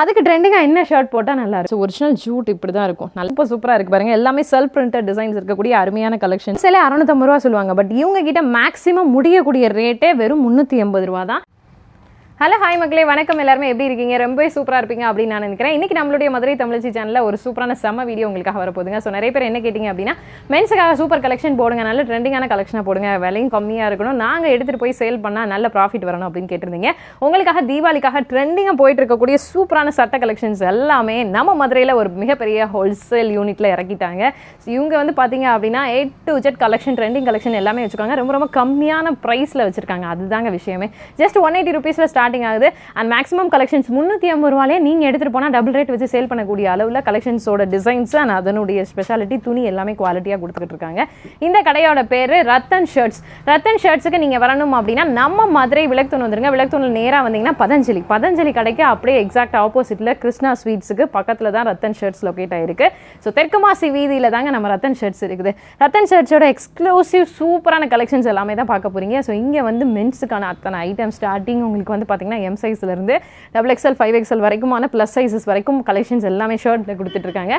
அதுக்கு ட்ரெண்டிங்காக என்ன ஷர்ட் போட்டால் நல்லா இருக்கும்? ஒரிஜினல் ஜூட் இப்படி தான் இருக்கும். நல்ல சூப்பராக இருக்கு பாருங்க. எல்லாமே செல்ஃப் பிரிண்டட் டிசைன்ஸ் இருக்கக்கூடிய அருமையான கலெக்ஷன் சில அறநூத்தம்பது ரூபா சொல்லுவாங்க. பட் இவங்க கிட்ட மேக்ஸிமம் முடியக்கூடிய ரேட்டே வெறும் முந்நூற்றி எண்பது ரூபா தான் ஹலோ ஹாய் மக்களே. வணக்கம். எல்லாருமே எப்படி இருக்கீங்க? ரொம்ப சூப்பராக இருப்பீங்க அப்படின்னு நான் நினைக்கிறேன். இன்னைக்கு நம்மளுடைய மதுரை தமிழ்ச்சி சேனலில் ஒரு சூப்பரான செம்ம வீடியோ உங்களுக்காக வரப்போதுங்க ஸோ நிறைய பேர் என்ன கேட்டிங்க அப்படின்னா மென்ஸுக்காக சூப்பர் கலெக்ஷன் போடுங்க. நல்ல ட்ரெண்டிங்கான கலெக்ஷனாக போடுங்க. விலையும் கம்மியாக இருக்கணும். நாங்கள் எடுத்துகிட்டு போய் சேல் பண்ணால் நல்ல ப்ராஃபிட் வரணும் அப்படின்னு கேட்டிருந்தீங்க. உங்களுக்காக தீபாவளிக்காக ட்ரெண்டிங்காக போயிட்டு இருக்கக்கூடிய சூப்பரான சட்ட கலெக்ஷன்ஸ் எல்லாமே நம்ம மதுரையில் ஒரு மிகப்பெரிய ஹோல்சேல் யூனிட்டில் இறக்கிட்டாங்க. இவங்க வந்து பார்த்தீங்க அப்படின்னா A to Z collection trending collection எல்லாமே வச்சுருக்காங்க. ரொம்ப ரொம்ப கம்மியான ப்ரைஸில் வச்சுருக்காங்க. அதுதாங்க விஷயமே. ஜஸ்ட் ஒன் எயிட்டி ருபீஸில் ஸ்டார்ட் ஸ்டார்டிங் ஆகுது. அண்ட் மேக்ஸிமம் கலெக்ஷன்ஸ் முந்நூற்றி ஐம்பது ரூபாலே நீங்கள் எடுத்துகிட்டு போனால் டபுள் ரேட் வச்சு சேல் பண்ணக்கூடிய அளவில் கலெக்ஷன்ஸோட டிசைன்ஸ் அண்ட் அதனுடைய ஸ்பெஷாலிட்டி துணி எல்லாமே குவாலிட்டியாக கொடுத்துக்கிட்டு இருக்காங்க. இந்த கடையோட பேர் ரத்தன் ஷர்ட்ஸ் ரத்தன் ஷர்ட்ஸுக்கு நீங்கள் வரணும் அப்படின்னா நம்ம மதுரை விளக்குத்தூண் வந்துருங்க. விளக்குத்தூணில் நேராக வந்தீங்கன்னா பதஞ்சலி. பதஞ்சலி கடைக்கு அப்படியே எக்ஸாக்ட் ஆப்போசிட்டில் கிருஷ்ணா ஸ்வீட்ஸுக்கு பக்கத்தில் தான் ரத்தன் ஷர்ட்ஸ் லொக்கேட் ஆயிருக்கு. ஸோ தெற்கு மாசி வீதியில் தாங்க நம்ம ரத்தன் ஷர்ட்ஸ் இருக்குது. ரத்தன் ஷர்ட்ஸோட எக்ஸ்க்ளூசிவ் சூப்பரான கலெக்ஷன்ஸ் எல்லாமே தான் பார்க்க போறீங்க. ஸோ இங்கே வந்து மென்ஸுக்கான அத்தனை ஐட்டம் ஸ்டார்டிங் உங்களுக்கு வந்து பார்த்தீங்கன்னா எம் சைஸ்லேருந்து டபுள் எக்ஸ்எல் ஃபைவ் எக்ஸ்எல் வரைக்குமான ப்ளஸ் சைஸஸ் வரைக்கும் கலெக்ஷன்ஸ் எல்லாமே ஷர்ட்டில் கொடுத்துட்ருக்காங்க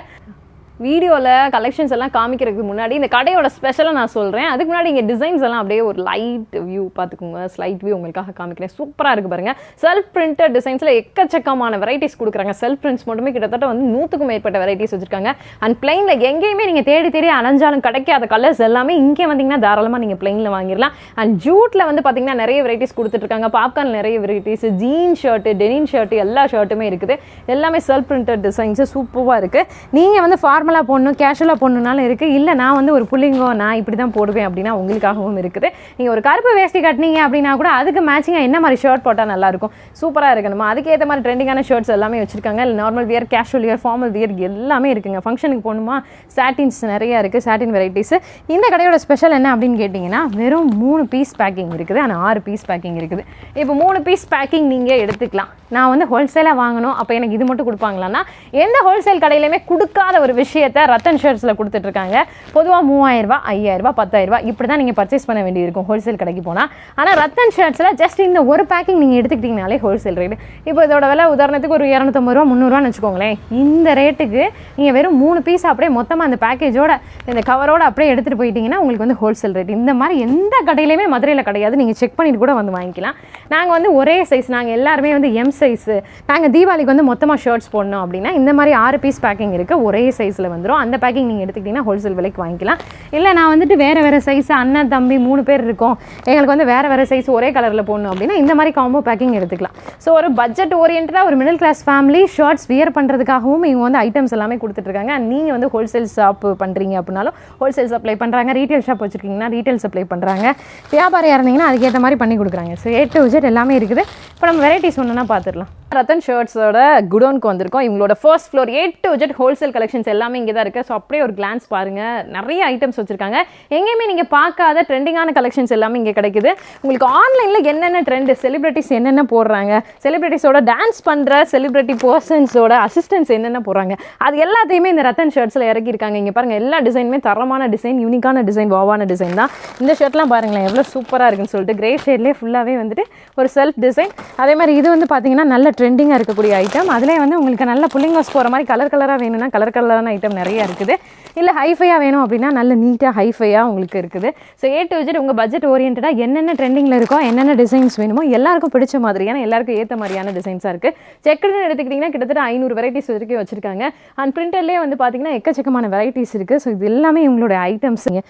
வீடியோவில் கலெக்ஷன்ஸ் எல்லாம் காமிக்கிறதுக்கு முன்னாடி இந்த கடையோட ஸ்பெஷலாக நான் சொல்கிறேன் அதுக்கு முன்னாடி இங்கே டிசைன்ஸ் எல்லாம் அப்படியே ஒரு லைட் வியூ பார்த்துக்கோங்க. ஸ்லைட் வியூ உங்களுக்காக காமிக்கிறேன். சூப்பராக இருக்குது பாருங்கள் செல்ஃப் பிரிண்டட் டிசைன்ஸில் எக்கச்சக்கமான வெரைட்டிஸ் கொடுக்குறாங்க. செல்ஃப் பிரிண்ட்ஸ் மட்டுமே கிட்டத்தட்ட வந்து நூற்றுக்கும் மேற்பட்ட வெரைட்டிஸ் வச்சுருக்காங்க. அண்ட் பிளைனில் எங்கேயுமே நீங்கள் தேடி தேடி அலைஞ்சாலும் கிடைக்காத கலர்ஸ் எல்லாமே இங்கே வந்தீங்கன்னா தாராளமாக நீங்கள் பிளைனில் வாங்கிடலாம். அண்ட் ஜூட்டில் வந்து பார்த்தீங்கன்னா நிறைய வெரைட்டிஸ் கொடுத்துட்ருக்காங்க பாப்கார்ன் நிறைய varieties jean shirt denim shirt எல்லா ஷர்ட்டுமே இருக்குது. எல்லாமே செல்ஃப் பிரிண்டட் டிசைன்ஸு சூப்பராக இருக்குது நீங்கள் வந்து ஃபார்மலாக போடணும் கேஷுவலாக போடணுன்னாலும் இருக்குது இல்லை நான் வந்து ஒரு புள்ளிங்கோ நான் இப்படி தான் போடுவேன் அப்படின்னா உங்களுக்காகவும் இருக்குது. நீங்கள் ஒரு கருப்பு வேஷ்டி கட்டினீங்க அப்படின்னா கூட அதுக்கு மேட்சிங்காக என்ன மாதிரி ஷர்ட் போட்டால் நல்லாயிருக்கும்? சூப்பராக இருக்கணுமா? அதுக்கேற்ற மாதிரி ட்ரெண்டிங்கான ஷர்ட்ஸ் எல்லாமே வச்சுருக்காங்க. இல்லை normal wear casual wear formal wear எல்லாமே இருக்குங்க. ஃபங்க்ஷனுக்கு போகணுமா? சாட்டின்ஸ் நிறைய இருக்குது சாட்டின் வெரைட்டிஸ் இந்த கடையோட ஸ்பெஷல் என்ன அப்படின்னு கேட்டிங்கன்னா வெறும் மூணு பீஸ் பேக்கிங் இருக்குது. ஆனால் ஆறு பீஸ் பேக்கிங் இருக்குது. இப்போ மூணு பீஸ் பேக்கிங் நீங்கள் எடுத்துக்கலாம். நான் வந்து ஹோல்சேலாக வாங்கணும். அப்போ எனக்கு இது மட்டும் கொடுப்பாங்களான்னா எந்த ஹோல்சேல் கடையிலுமே கொடுக்காத ஒரு விஷயம் விஷயத்தை ரத்தன் ஷர்ட்ஸில் கொடுத்துட்ருக்காங்க. பொதுவாக மூவாயிரரூபா ஐயாயிரரூபா பத்தாயிரரூபா இப்படி தான் நீங்கள் பர்ச்சேஸ் பண்ண வேண்டியிருக்கும் ஹோல்சேல் கடைக்கு போனால் ஆனால் ரத்தன் ஷர்ட்ஸில் ஜஸ்ட் இந்த ஒரு பேக்கிங் நீங்கள் எடுத்துக்கிட்டிங்கனாலே ஹோல்சேல் ரேட் இப்போ இதோட விலை உதாரணத்துக்கு ஒரு இரநூத்தம்பது ரூபா முந்நூறுவான்னு வச்சுக்கோங்களேன். இந்த ரேட்டுக்கு நீங்கள் வெறும் மூணு பீஸ் அப்படியே மொத்தமாக அந்த பேக்கேஜோட இந்த கவரோட அப்படியே எடுத்துகிட்டு போயிட்டீங்கன்னா உங்களுக்கு வந்து ஹோல்சேல் ரேட் இந்த மாதிரி எந்த கடையிலையுமே மதுரையில் கிடையாது. நீங்கள் செக் பண்ணிட்டு கூட வந்து வாங்கிக்கலாம். நாங்கள் வந்து ஒரே சைஸ் நாங்கள் எல்லாருமே வந்து எம் சைஸு நாங்கள் தீபாவளிக்கு வந்து மொத்தமாக ஷர்ட்ஸ் போடணும் அப்படின்னா இந்த மாதிரி ஆறு பீஸ் பேக்கிங் இருக்குது ஒரே சைஸில் வந்துடும் அந்த பேக்கிங் நீங்கள் எடுத்துக்கிட்டிங்கன்னா ஹோல்சேல் விலைக்கு வாங்கிக்கலாம். இல்லை நான் வந்துட்டு வேறு வேறு சைஸ் அண்ணன் தம்பி மூணு பேர் இருக்கும். எங்களுக்கு வந்து வேறு வேறு சைஸ் ஒரே கலரில் போடணும் அப்படின்னா இந்த மாதிரி காம்போ பேக்கிங் எடுத்துக்கலாம். ஸோ ஒரு பட்ஜெட் ஓரியன்டாக ஒரு middle class family shirts wear பண்ணுறதுக்காகவும் இவங்க வந்து ஐட்டம்ஸ் எல்லாமே கொடுத்துட்ருக்காங்க நீங்கள் வந்து ஹோல்சேல் ஷாப் பண்ணுறீங்க அப்படின்னாலும் ஹோல்சேல் சப்ளை பண்ணுறாங்க ரீட்டைல் ஷாப் வச்சுருக்கீங்கன்னா ரீட்டைல் சப்ளை பண்ணுறாங்க வியாபாரியாக இருந்தீங்கன்னா அதுக்கேற்ற மாதிரி பண்ணி கொடுக்குறாங்க. ஸோ ஏ டு விஜெட் எல்லாமே இருக்குது. இப்போ நம்ம வெரைட்டிஸ் ஒன்றுனா பார்த்துடலாம் ரத்தன் ஷர்ட்ஸோட குடோனுக்கு வந்திருக்கோம். இவங்களோட first floor A to Z wholesale collections எல்லாமே இங்கே தான் இருக்குது ஸோ அப்படியே ஒரு கிளான்ஸ் பாருங்கள் நிறைய ஐட்டம்ஸ் வச்சுருக்காங்க. எங்கேயுமே நீங்கள் பார்க்காத ட்ரெண்டிங்கான கலெக்ஷன்ஸ் எல்லாமே இங்கே கிடைக்குது. உங்களுக்கு ஆன்லைனில் என்னென்ன ட்ரெண்டு செலிப்ரிட்டிஸ் என்னென்ன போடுறாங்க செலிப்ரிட்டிஸோட டான்ஸ் பண்ணுற செலிப்ரிட்டி பர்சன்ஸோட அசிஸ்டன்ஸ் என்னென்ன போடுறாங்க அது எல்லாத்தையுமே இந்த ரத்தன் ஷர்ட்ஸில் இறக்கியிருக்காங்க இங்கே பாருங்கள் எல்லா டிசைனுமே தரமான டிசைன் யூனிக்கான டிசைன் வாவான டிசைன் தான். இந்த ஷர்ட்லாம் பாருங்களேன் எவ்வளோ சூப்பராக இருக்குன்னு சொல்லிட்டு கிரே ஷேட்லேயே ஃபுல்லாகவே வந்துட்டு ஒரு செல்ஃப் டிசைன் அதே மாதிரி இது வந்து பார்த்தீங்கன்னா நல்ல ட்ரெண்டிங்காக இருக்கக்கூடிய ஐட்டம் அதிலே வந்து உங்களுக்கு நல்ல புள்ளிங்கோஸ் போகிற மாதிரி கலர் கலராக வேணும்னா கலர் கலரான ஐட்டம் நிறைய இருக்குது. இல்லை ஹைஃபையாக வேணும் அப்படின்னா நல்ல நீட்டாக ஹைஃபையாக உங்களுக்கு இருக்குது. ஸோ ஏ டு விஜெட் உங்கள் பட்ஜெட் ஓரியன்டாக என்னென்ன ட்ரெண்டிங்கில் இருக்கோ என்னென்ன டிசைன்ஸ் வேணுமோ எல்லாருக்கும் பிடிச்ச மாதிரியான எல்லாருக்கும் ஏற்ற மாதிரியான டிசைன்ஸாக இருக்குது செக்குன்னு எடுத்துக்கிட்டிங்கன்னா கிட்டத்தட்ட ஐநூறு வெரைட்டிஸ் வரைக்கும் வச்சுருக்காங்க. அண்ட் பிரிண்டர்லேயே வந்து பார்த்தீங்கன்னா எக்கச்சக்கமான வெரைட்டிஸ் இருக்குது ஸோ இது எல்லாமே உங்களுடைய ஐட்டம்ஸுங்க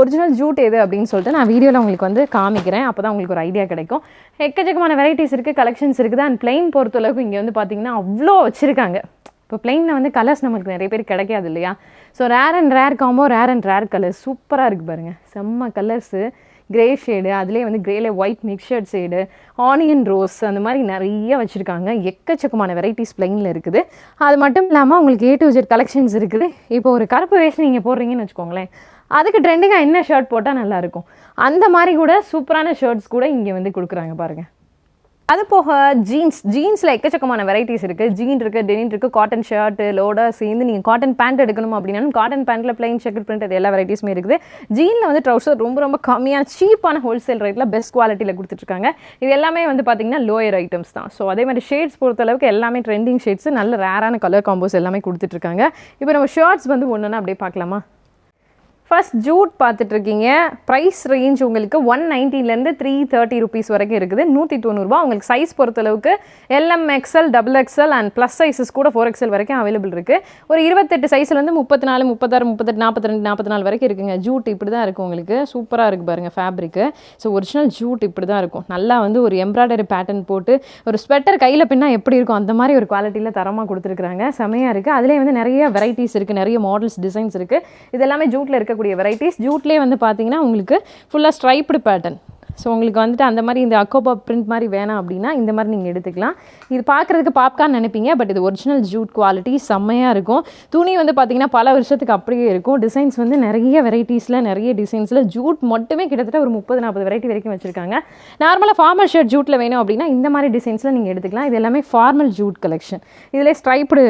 ஒரிஜினல் ஜூட் எது அப்படின்னு சொல்லிட்டு நான் வீடியோவில் உங்களுக்கு வந்து காமிக்கிறேன். அப்போ தான் உங்களுக்கு ஒரு ஐடியா கிடைக்கும். எக்கச்சக்கமான வெரைட்டிஸ் இருக்குது கலெக்ஷன்ஸ் இருக்குது? அண்ட் பிளெயின் பொறுத்தளவுக்கு இங்கே வந்து பார்த்தீங்கன்னா அவ்வளோ வச்சுருக்காங்க. இப்போ பிளெயினில் வந்து கலர்ஸ் நம்மளுக்கு நிறைய பேர் கிடைக்காது இல்லையா? So rare and rare combo rare and rare colours சூப்பராக இருக்குது பாருங்கள் செம்ம கலர்ஸு கிரே ஷேடு அதுலேயே வந்து கிரேல white mixed shade onion rose அந்த மாதிரி நிறைய வச்சுருக்காங்க. எக்கச்சக்கமான வெரைட்டிஸ் பிளைனில் இருக்குது. அது மட்டும் இல்லாமல் உங்களுக்கு ஏ டு ஜெட் கலெக்ஷன்ஸ் இருக்குது. இப்போ ஒரு கருப்பு வேஷம் நீங்கள் போடுறீங்கன்னு வச்சுக்கோங்களேன். அதுக்கு ட்ரெண்டிங்காக என்ன ஷர்ட் போட்டால் நல்லாயிருக்கும் அந்த மாதிரி கூட சூப்பரான ஷர்ட்ஸ் கூட இங்கே வந்து கொடுக்குறாங்க பாருங்கள் அது போக ஜீன்ஸ் ஜீன்ஸில் எக்கச்சக்கமான வெரைட்டிஸ் இருக்குது ஜீன் இருக்குது டெனின் இருக்குது காட்டன் ஷர்ட் லோட சேர்ந்து நீங்கள் காட்டன் பேண்ட் எடுக்கணும் அப்படின்னாலும் காட்டன் பேண்ட்டில் பிளைன் ஷர்ட் பிரிண்ட் அது எல்லா வெரைட்டிஸுமே இருக்குது. ஜீனில் வந்து ட்ரௌசர் ரொம்ப ரொம்ப கம்மியான சீப்பான ஹோல்சேல் ரேட்டில் பெஸ்ட் குவாலிட்டியில் கொடுத்துட்ருக்காங்க. இது எல்லாமே வந்து பார்த்தீங்கன்னா லோயர் ஐட்டம்ஸ் தான். ஸோ அதே மாதிரி ஷேட்ஸ் பொறுத்தளவுக்கு எல்லாமே ட்ரெண்டிங் ஷேட்ஸ் நல்ல ரேரான கலர் காம்போஸ் எல்லாமே கொடுத்துட்ருக்காங்க. இப்போ நம்ம ஷர்ட்ஸ் வந்து ஒன்றுன்னா அப்படியே பார்க்கலாமா? ஃபர்ஸ்ட் ஜூட் பார்த்துட்ருக்கீங்க ப்ரைஸ் ரேஞ்ச் உங்களுக்கு ஒன் நைன்ட்டிலேருந்து த்ரீ தேர்ட்டி ருபீஸ் வரைக்கும் இருக்குது. நூற்றி தொண்ணூறுபா உங்களுக்கு சைஸ் பொறுத்தளவுக்கு L M XL double XL and plus sizes கூட ஃபோர் எக்ஸ்எல் வரைக்கும் அவைலபிள் இருக்குது ஒரு இருபத்தெட்டு சைஸ்லேருந்து முப்பத்தி நாலு முப்பத்தாறு முப்பத்தெட்டு நாற்பத்தி ரெண்டு நாற்பத்தி நாலு வரைக்கும் இருக்குங்க. ஜூட் இப்படி தான் இருக்கும் உங்களுக்கு. சூப்பராக இருக்குது பாருங்கள் ஃபேப்ரிக்கு ஸோ ஒரிஜினல் ஜூட் இப்படி தான் இருக்கும். நல்லா வந்து ஒரு எம்ப்ராய்டரி பேட்டர்ன் போட்டு ஒரு ஸ்வெட்டர் கையில் பின்னா எப்படி இருக்கும்? அந்த மாதிரி ஒரு குவாலிட்டியில் தரமாக கொடுத்துருக்குறாங்க. செமையாக இருக்குது அதுலேயே வந்து நிறைய வெரைட்டிஸ் இருக்குது நிறைய மாடல்ஸ் டிசைன்ஸ் இருக்குது இது எல்லாமே ஜூட்டில் இருக்கக்கூடிய வெரைட்டிஸ் ஜூட்லேயே வந்து பார்த்தீங்கன்னா உங்களுக்கு ஃபுல்லாக ஸ்ட்ரைப்டு பேட்டர்ன் ஸோ உங்களுக்கு வந்துட்டு அந்த மாதிரி இந்த அக்கோபா பிரிண்ட் மாதிரி வேணாம் அப்படின்னா இந்த மாதிரி நீங்கள் எடுத்துக்கலாம். இது பார்க்குறதுக்கு பாப்கார்ன் நினைப்பீங்க பட் இது ஒரிஜினல் ஜூட் குவாலிட்டி செம்மையாக இருக்கும். துணி வந்து பார்த்தீங்கன்னா பல வருஷத்துக்கு அப்படியே இருக்கும். டிசைன்ஸ் வந்து நிறைய வெரைட்டிஸில் நிறைய டிசைன்ஸில் ஜூட் மட்டுமே கிட்டத்தட்ட ஒரு முப்பது நாற்பது வெரைட்டி வரைக்கும் வச்சுருக்காங்க. நார்மலாக ஃபார்மல் ஷர்ட் ஜூட்டில் வேணும் அப்படின்னா இந்த மாதிரி டிசைன்ஸில் நீங்கள் எடுத்துக்கலாம். இது எல்லாமே ஃபார்மல் ஜூட் கலெக்ஷன் இதில் ஸ்ட்ரைப்டு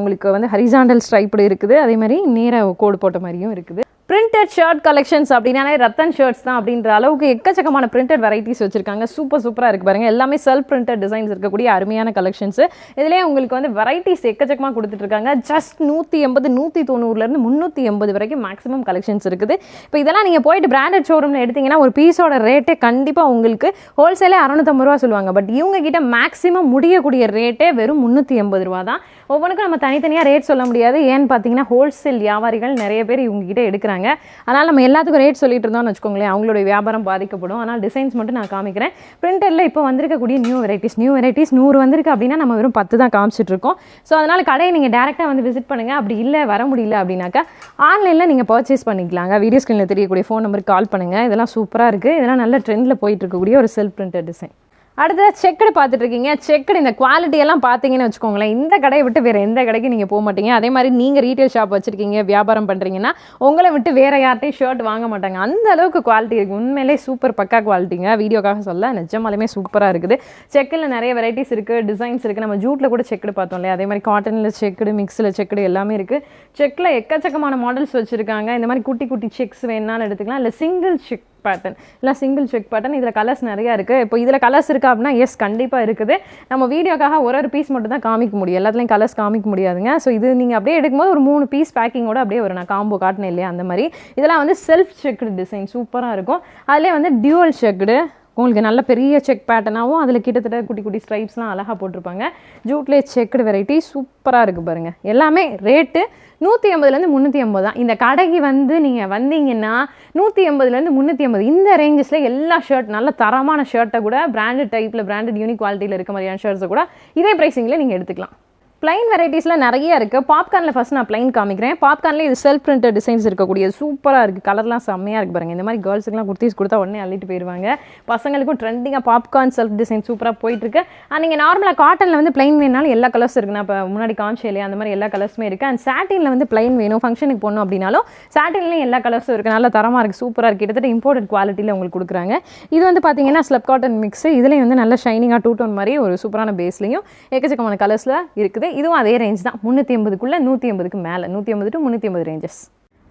உங்களுக்கு வந்து ஹரிசாண்டல் ஸ்ட்ரைப்டு இருக்குது. அதே மாதிரி நேராக கோடு போட்ட மாதிரியும் இருக்குது. பிரிண்டட் ஷர்ட் கலெக்ஷன்ஸ் அப்படின்னாலே ரத்தன் ஷர்ட்ஸ் தான் அப்படின்ற அளவுக்கு எக்கச்சக்கமான பிரிண்டட் வெரைட்டிஸ் வச்சிருக்காங்க. சூப்பர் சூப்பராக இருக்குது பாருங்கள் எல்லாமே செல்ஃப் பிரிண்டட் டிசைன்ஸ் இருக்கக்கூடிய அருமையான கலெக்ஷன்ஸ் இதுலேயே உங்களுக்கு வந்து வெரைட்டிஸ் எக்கச்சக்கமாக கொடுத்துட்ருக்காங்க ஜஸ்ட் நூற்றி எண்பது நூற்றி தொண்ணூறுலேருந்து முந்நூற்றி எண்பது வரைக்கும் மேக்ஸிமம் கலெக்ஷன்ஸ் இருக்குது. இப்போ இதெல்லாம் நீங்கள் போயிட்டு பிராண்டட் ஷோரூமில் எடுத்தீங்கன்னா ஒரு பீஸோட ரேட்டே கண்டிப்பாக உங்களுக்கு ஹோல்சேலே அறநூற்றம்பது ரூபா சொல்லுவாங்க. பட் இவங்க கிட்ட மேக்ஸிமம் முடியக்கூடிய ரேட்டே வெறும் முந்நூற்றி எண்பது ரூபா தான். ஒவ்வொன்றுக்கும் நம்ம தனித்தனியாக ரேட் சொல்ல முடியாது. ஏன்னு பார்த்தீங்கன்னா ஹோல்சேல் வியாபாரிகள் நிறைய பேர் இவங்க கிட்ட எடுக்கிறாங்க அதனால் நம்ம எல்லாத்துக்கும் ரேட் சொல்லிட்டு இருந்தோம்னு வச்சுக்கோங்களேன் அவங்களுடைய வியாபாரம் பாதிக்கப்படும். ஆனால் டிசைன்ஸ் மட்டும் நான் காமிக்கிறேன். பிரிண்டரில் இப்போ வந்திருக்கக்கூடிய நியூ வெரைட்டிஸ் நியூ வெரைட்டிஸ் நூறு வந்திருக்கு அப்படின்னா நம்ம வெறும் பத்து தான் காமிச்சிட்டு இருக்கோம். ஸோ அதனால் கடையை நீங்கள் டேரெக்டாக வந்து விசிட் பண்ணுங்கள் அப்படி இல்லை வர முடியல அப்படின்னாக்கா ஆன்லைனில் நீங்கள் பர்ச்சேஸ் பண்ணிக்கலாங்க. வீடியோ ஸ்க்ரீனில் தெரியக்கூடிய ஃபோன் நம்பருக்கு கால் பண்ணுங்கள் இதெல்லாம் சூப்பராக இருக்குது இதெல்லாம் நல்ல ட்ரெண்டில் போயிட்டு இருக்கக்கூடிய ஒரு செல்ஃப் பிரிண்டட் டிசைன் அடுத்தது செக்குடு பார்த்துட்ருக்கீங்க. செக்கடு செக்குடு இந்த குவாலிட்டியெல்லாம் பார்த்தீங்கன்னு வச்சுக்கோங்களேன். இந்த கடையை விட்டு வேறு எந்த கடைக்கு நீங்கள் போக மாட்டீங்க. அதே மாதிரி நீங்கள் ரீட்டைல் ஷாப் வச்சுருக்கீங்க வியாபாரம் பண்ணுறீங்கன்னா உங்களை விட்டு வேறு யார்ட்டையும் ஷர்ட் வாங்க மாட்டாங்க. அந்த அளவுக்கு குவாலிட்டி இருக்குது உண்மையிலே சூப்பர் பக்கா குவாலிட்டிங்க வீடியோக்காக சொல்ல நிஜமாலுமே சூப்பராக இருக்குது. செக்கில் நிறைய வெரைட்டிஸ் இருக்குது டிசைன்ஸ் இருக்குது நம்ம ஜூட்டில் கூட செக்குடு பார்த்தோம் இல்லையா? அதே மாதிரி காட்டனில் செக்குடு மிக்ஸில் செக்குடு எல்லாமே இருக்குது செக்கில் எக்கச்சக்கமான மாடல்ஸ் வச்சுருக்காங்க. இந்த மாதிரி குட்டி குட்டி செக்ஸ் வேணாலும் எடுத்துக்கலாம். இல்லை சிங்கிள் செக் பேட்டர்ன் இல்லை சிங்கிள் செக் பேட்டர்ன் இதில் கலர்ஸ் நிறையா இருக்குது இப்போ இதில் கலர்ஸ் இருக்கா அப்படின்னா எஸ் கண்டிப்பாக இருக்குது. நம்ம வீடியோக்காக ஒரு ஒரு பீஸ் மட்டும் தான் காமிக்க முடியும். எல்லாத்துலேயும் கலர்ஸ் காமிக்க முடியாதுங்க. ஸோ இது நீங்கள் அப்படியே எடுக்கும்போது ஒரு மூணு பீஸ் பேக்கிங்கோட அப்படியே ஒரு நான் காம்போ காட்டினேன் இல்லையா அந்த மாதிரி. இதெல்லாம் வந்து செல்ஃப் செக்குடு டிசைன் சூப்பராக இருக்கும். அதிலே வந்து டியூவல் செக்குடு உங்களுக்கு நல்ல பெரிய செக் பேட்டர்னாகவும் அதில் கிட்டத்தட்ட குட்டி குட்டி ஸ்ட்ரைப்ஸ்லாம் அழகாக போட்டிருப்பாங்க. ஜூட்லேயே செக்குடு வெரைட்டி சூப்பராக இருக்குது பாருங்கள் எல்லாமே ரேட்டு நூற்றி ஐம்பதுலேருந்து முந்நூற்றி ஐம்பது தான். இந்த கடைக்கு வந்து நீங்கள் வந்தீங்கன்னா நூற்றி ஐம்பதுலேருந்து முந்நூற்றி ஐம்பது இந்த ரேஞ்சஸில் எல்லா ஷர்ட் நல்ல தரமான ஷர்ட்டை கூட பிராண்டட் டைப்பில் பிராண்டட் யூனிக் குவாலிட்டியில் இருக்க மாதிரியான ஷர்ட்ஸை கூட இதே ப்ரைஸிங்கில் நீங்கள் எடுத்துக்கலாம். பிளைன் வெரைட்டிஸில் நிறைய இருக்குது பாப்கார்னில் ஃபஸ்ட் நான் பிளைன் காமிக்கிறேன். பாப்கார்னில் இது செல்ஃப் பிரிண்டட் டிசைன்ஸ் இருக்கக்கூடிய சூப்பராக இருக்குது கலர்லாம் செம்மையாக இருக்குது பாருங்கள் இந்த மாதிரி கேர்ள்ஸுக்குலாம் குர்த்திஸ் கொடுத்தா உடனே அள்ளிட்டு போயிடுவாங்க பசங்களுக்கும் ட்ரெண்டிங்காக பாப்கார்ன் செல்ஃப் டிசைன் சூப்பராக போயிட்டுருக்கு அண்ட் நீங்கள் நார்மலாக காட்டனில் வந்து பிளைன் வேணாலும் எல்லா கலர்ஸ் இருக்குது நான் இப்போ முன்னாடி காமிச்சே இல்லையா? அந்த மாதிரி எல்லா கலர்ஸுமே இருக்குது அண்ட் சாட்டினில் வந்து பிளைன் வேணும். ஃபங்க்ஷனுக்கு போகணும் அப்படின்னாலும் சாட்டின்லேயும் எல்லா கலர்ஸும் இருக்குது நல்ல தரமாக இருக்குது சூப்பராக இருக்குது கிட்டத்தட்ட இம்போர்ட்டட் குவாலிட்டியில் உங்களுக்கு கொடுக்குறாங்க. இது வந்து பார்த்தீங்கன்னா ஸ்லப் காட்டன் மிக்ஸ் இதுலேயும் வந்து நல்ல ஷைனிங்காக டூ டோன் மாதிரி ஒரு சூப்பரான பேஸ்லையும் எக்கச்சக்கமான கலர்ஸில் இருக்குது. இதுவும் அதே ரேஞ்ச் தான். முந்நூற்றி எண்பதுக்குள்ளே நூற்றி எண்பதுக்கு மேலே. நூற்றி எண்பது டு முந்நூற்றி எண்பது ரேஞ்சஸ்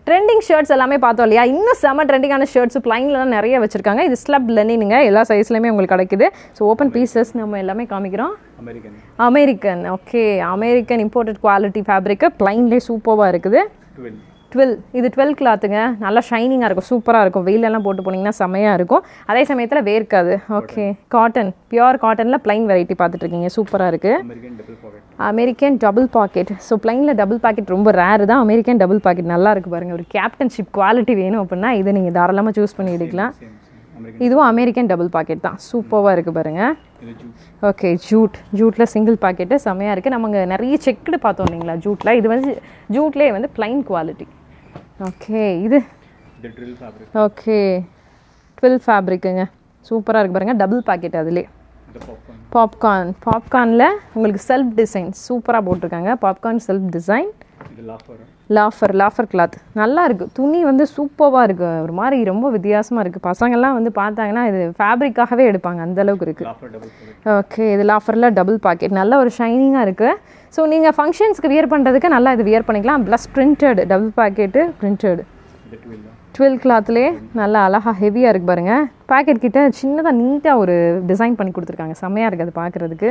ட்ரெண்டிங் ஷர்ட்ஸ் எல்லாமே பார்த்தோம் இல்லையா? இன்னும் செம ட்ரெண்டிங்கான ஷர்ட்ஸ் பிளைன்லாம் நிறைய வச்சிருக்காங்க. இது ஸ்லப் லெனினுங்க எல்லா சைஸ்லையுமே உங்களுக்கு கிடைக்குது. ஸோ ஓப்பன் பீசஸ் நம்ம எல்லாமே காமிக்கிறோம். American American okay American imported quality fabric பிளைன்லேயே சூப்பராக இருக்குது. டுவெல் இது டுவெல் கிளாத்துங்க நல்லா ஷைனிங்காக இருக்கும். சூப்பராக இருக்கும். வெயிலெல்லாம் போட்டு போனீங்கன்னா செமையாக இருக்கும். அதே சமயத்தில் வேர்க்காது. ஓகே காட்டன் பியூர் காட்டனில் பிளைன் வெரைட்டி பார்த்துட்டு இருக்கீங்க சூப்பராக இருக்குது அமெரிக்கன் டபுள் பாக்கெட் ஸோ பிளைனில் டபுள் பாக்கெட் ரொம்ப ரேரு தான். அமெரிக்கன் டபுள் பாக்கெட் நல்லா இருக்கு பாருங்க. ஒரு கேப்டன்ஷிப் குவாலிட்டி வேணும் அப்படின்னா இதை நீங்கள் தாராளமாக சூஸ் பண்ணி எடுக்கலாம். இதுவும் அமெரிக்கன் டபுள் பாக்கெட் தான். சூப்பராக இருக்குது பாருங்க. இது ஜூஸ் ஓகே ஜூட் ஜூட்டில் சிங்கிள் பாக்கெட்டு செம்மையாக இருக்குது நம்ம நிறைய செக்குடு பார்த்தோம் இல்லைங்களா? ஜூட்டில் இது வந்து ஜூட்லேயே வந்து பிளைன் குவாலிட்டி ஓகே இது ஓகே டுவெல் ஃபேப்ரிக்குங்க சூப்பராக இருக்கு பாருங்க. டபுள் பாக்கெட் அதிலே பாப்கார்ன் பாப்கார்ன் பாப்கார்னில் உங்களுக்கு செல்ஃப் டிசைன் சூப்பராக போட்டிருக்காங்க. Popcorn self design loafer. Loafer cloth. நல்லா இருக்கு. துணி வந்து சூப்பராக இருக்கு. ஒரு மாதிரி ரொம்ப வித்தியாசமாக இருக்கு. பசங்கள்லாம் வந்து பார்த்தாங்கன்னா இது ஃபேப்ரிக்காகவே எடுப்பாங்க. அந்த அளவுக்கு இருக்கு. லாஃபர் டபுள் ஃபோர் ஓகே இது லாஃபரில் டபுள் பாக்கெட் நல்ல ஒரு ஷைனிங்காக இருக்குது ஸோ நீங்கள் ஃபங்க்ஷன்ஸ்க்கு வியர் பண்ணுறதுக்கு நல்லா இது வியர் பண்ணிக்கலாம். Plus printed double pocket printed twill கிளாத்லேயே நல்லா அழகாக ஹெவியாக இருக்கு பாருங்க. பாக்கெட் கிட்ட சின்னதாக நீட்டாக ஒரு டிசைன் பண்ணி கொடுத்துருக்காங்க. செம்மையாக இருக்குது அது பார்க்குறதுக்கு.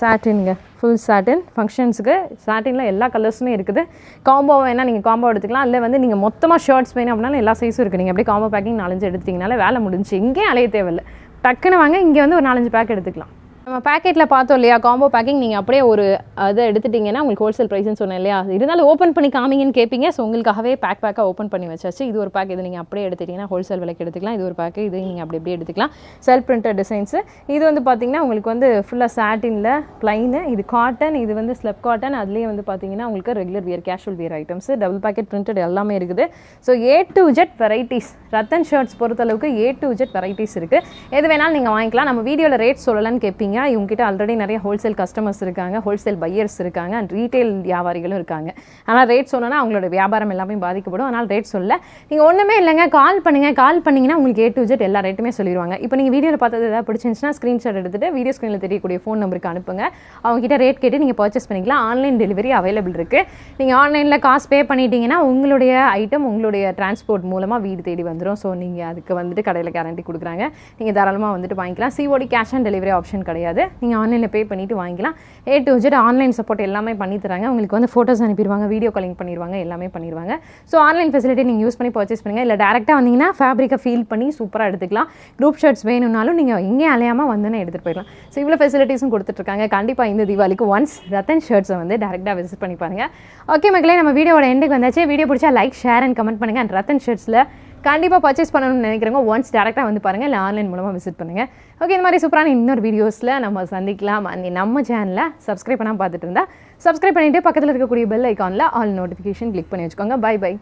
சாட்டின்ங்க ஃபுல் சாட்டின் ஃபங்க்ஷன்ஸுக்கு சாட்டினில் எல்லா கலர்ஸுமே இருக்குது. காம்போ வேணால் நீங்கள் காம்போ எடுத்துக்கலாம். இல்லை வந்து நீங்கள் மொத்தமாக ஷர்ட்ஸ் வேணும் அப்படின்னாலும் எல்லா சைஸும் இருக்குது நீங்கள் அப்படியே காம்போ பேக்கிங் நாலஞ்சு எடுத்துட்டிங்கனால வேலை முடிஞ்சு. இங்கேயும் அலைய தேவையில்லை. டக்குன்னு வாங்க இங்கே வந்து ஒரு நாலஞ்சு பேக் எடுத்துக்கலாம். நம்ம பேக்கெட்டில் பார்த்தோம் இல்லையா? காம்போ பேக்கிங் நீங்கள் அப்படியே ஒரு அதை எடுத்துட்டிங்கன்னா உங்களுக்கு ஹோல்சேல் ப்ரைஸ்னு சொன்னேன் இல்லையா? இருந்தாலும் ஓப்பன் பண்ணி காமிங்கன்னு கேட்பீங்க ஸோ உங்களுக்காகவே பேக் பேக்காக ஓப்பன் பண்ணி வச்சாச்சு. இது ஒரு பேக் இது நீங்கள் அப்படியே எடுத்துட்டிங்கன்னா ஹோல்சேல் விலைக்கு எடுத்துக்கலாம். இது ஒரு பேக்கு இது நீங்கள் அப்படி அப்படியே எடுத்துக்கலாம். செல்ஃப் பிரிண்டட் டிசைன்ஸு இது வந்து பார்த்தீங்கன்னா உங்களுக்கு வந்து ஃபுல்லாக சாட்டினில் ப்ளைனு இது காட்டன் இது வந்து ஸ்லெப் காட்டன் அதுலேயே வந்து பார்த்தீங்கன்னா உங்களுக்கு regular wear casual wear items double pocket printed எல்லாமே இருக்குது. So A to Z varieties Rattan shirts பொறுத்தளவுக்கு ஏ டு ஜெட் வெரைட்டிஸ் இருக்குது எது வேணாலும் நீங்கள் வாங்கிக்கலாம். நம்ம வீடியோவில் ரேட் சொல்லலான்னு கேட்பீங்க இவங்ககிட்ட ஆல்ரெடி நிறைய ஹோல்சேல் கஸ்டமர்ஸ் இருக்காங்க ஹோல்சேல் பையர்ஸ் இருக்காங்க அண்ட் ரீட்டைல் வியாபாரிகளும் இருக்காங்க. ஆனால் ரேட் சொன்னோன்னா அவங்களோட வியாபாரம் எல்லாமே பாதிக்கப்படும். அதனால் ரேட் சொல்ல நீங்கள் ஒன்றுமே இல்லைங்க கால் பண்ணுங்கள் கால் பண்ணிங்கன்னா உங்களுக்கு ஏ டு ஜெட் எல்லா ரேட்டுமே சொல்லிடுவாங்க இப்போ நீங்கள் வீடியோவில் பார்த்தது ஏதாவது பிடிச்சிருந்துச்சுன்னா ஸ்க்ரீன்ஷாட் எடுத்துட்டு வீடியோ ஸ்க்ரீனில் தெரியக்கூடிய ஃபோன் நம்பருக்கு அனுப்புங்க. அவங்க கிட்ட ரேட் கேட்டு நீங்கள் பர்ச்சேஸ் பண்ணிக்கலாம். ஆன்லைன் டெலிவரி அவைலபிள் இருக்குது நீங்கள் ஆன்லைனில் காசு பே பண்ணிட்டீங்கன்னா உங்களுடைய ஐட்டம் உங்களுடைய டிரான்ஸ்போர்ட் மூலமாக வீடு தேடி வந்துடும் ஸோ நீங்கள் அதுக்கு வந்துட்டு கடையில் கேரண்டி கொடுக்குறாங்க. நீங்கள் தாராளமாக வந்துட்டு வாங்கிக்கலாம். COD cash on delivery option கிடையாது. நீங்கள் ஆன்லைனில் பே பண்ணிவிட்டு வாங்கிக்கலாம். A to Z online support எல்லாமே பண்ணி தராங்க. உங்களுக்கு வந்து ஃபோட்டோஸ் அனுப்பிடுவாங்க வீடியோ காலிங் பண்ணிடுவாங்க எல்லாமே பண்ணிடுவாங்க. ஸோ ஆன்லைன் ஃபெசிலிட்டி நீங்கள் யூஸ் பண்ணி பர்ச்சேஸ் பண்ணுங்கள் இல்லை டேரெக்டாக வந்தீங்கன்னா ஃபேப்ரிக்கை ஃபீல் பண்ணி சூப்பராக எடுத்துக்கலாம். குரூப் ஷர்ட்ஸ் வேணும்னாலும் நீங்கள் எங்கேயும் அலையாமல் வந்துன்னு எடுத்துகிட்டு போயிடலாம். ஸோ இவ்வளோ ஃபெசிலிட்டிஸும் கொடுத்துட்ருக்காங்க கண்டிப்பாக இந்த தீபாவளிக்கு ஒன்ஸ் ரத்தன் ஷர்ட்ஸை வந்து டேரெக்டாக விசிட் பண்ணி பாருங்கள் ஓகே மக்களே நம்ம வீடியோட எண்டுக்கு வந்தாச்சு. வீடியோ பிடிச்சா லைக் ஷேர் அண்ட் கமெண்ட் பண்ணுங்கள் அண்ட் ரத்தன் ஷர்ட்ஸில் கண்டிப்பாக பர்ச்சேஸ் பண்ணணும்னு நினைக்கிறவங்க ஒன்ஸ் டேரெக்டாக வந்து பாருங்கள் இல்லை ஆன்லைன் மூலமாக விசிட் பண்ணுங்கள் ஓகே இந்த மாதிரி சூப்பரான இன்னொரு வீடியோஸில் நம்ம சந்திக்கலாம். அந்த நம்ம சேனலில் சப்ஸ்கிரைப் பண்ணால் பார்த்துட்டு இருந்தால் சப்ஸ்கிரைப் பண்ணிவிட்டு பக்கத்தில் இருக்கக்கூடிய பெல் ஐக்கானில் ஆல் நோட்டிஃபிகேஷன் கிளிக் பண்ணி வச்சுக்கோங்க. By by